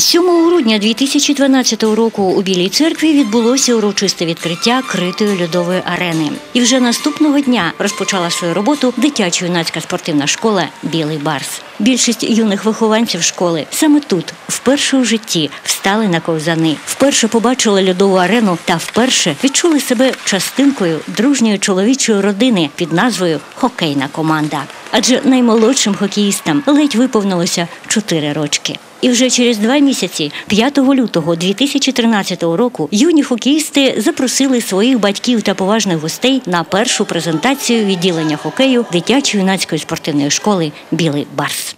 7 грудня 2012 року у Білій церкві відбулося урочисте відкриття критої льодової арени. І вже наступного дня розпочала свою роботу дитячо-юнацька спортивна школа Білий Барс. Більшість юних вихованців школи саме тут, вперше у житті, встали на ковзани, вперше побачили льодову арену та вперше відчули себе частинкою дружньої чоловічої родини під назвою Хокейна команда. Адже наймолодшим хокеїстам ледь виповнилося 4 рочки. І вже через два місяці, 5 лютого 2013 року, юні хокеїсти запросили своїх батьків та поважних гостей на першу презентацію відділення хокею дитячо-юнацької спортивної школи Білий Барс.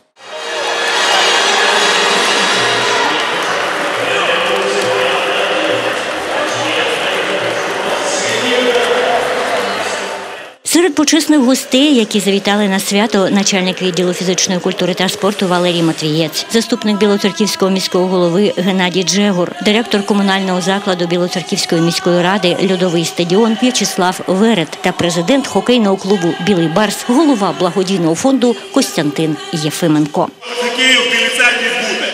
Серед почесних гостей, які завітали на свято, начальник відділу фізичної культури та спорту Валерій Матвієць, заступник Білоцерківського міського голови Геннадій Джегур, директор комунального закладу Білоцерківської міської ради Льодовий стадіон В'ячеслав Верет та президент хокейного клубу Білий Барс, голова благодійного фонду Костянтин Єфименко. Хокею в Білій церкві буде.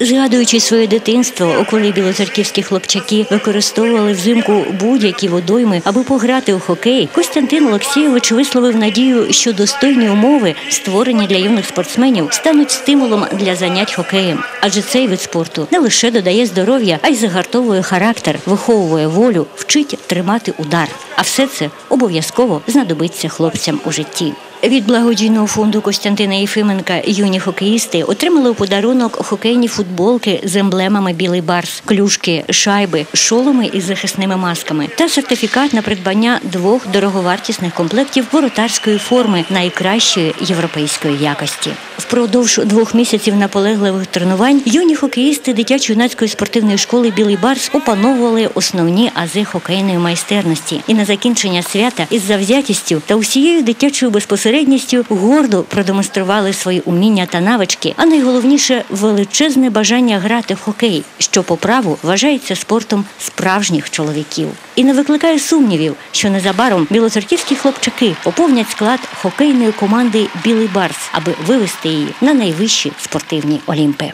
Згадуючи своє дитинство, коли білоцерківські хлопчаки використовували взимку будь-які водойми, аби пограти у хокей, Костянтин Олексійович висловив надію, що достойні умови, створені для юних спортсменів, стануть стимулом для занять хокеєм. Адже цей вид спорту не лише додає здоров'я, а й загартовує характер, виховує волю, вчить тримати удар. А все це обов'язково знадобиться хлопцям у житті. Від благодійного фонду Костянтина Єфименка юні хокеїсти отримали у подарунок хокейні футболки з емблемами Білий Барс, клюшки, шайби, шоломи із захисними масками та сертифікат на придбання двох дороговартісних комплектів воротарської форми найкращої європейської якості. Впродовж двох місяців наполегливих тренувань юні хокеїсти дитячо-юнацької спортивної школи Білий Барс опановували основні ази хокейної майстерності і на закінчення свята із завзятістю та усією дитячою безпосередністю гордо продемонстрували свої уміння та навички, а найголовніше величезне бажання грати в хокей, що по праву вважається спортом справжніх чоловіків. І не викликає сумнівів, що незабаром білоцерківські хлопчаки поповнять склад хокейної команди Білий Барс, аби вивести її на найвищі спортивні олімпи.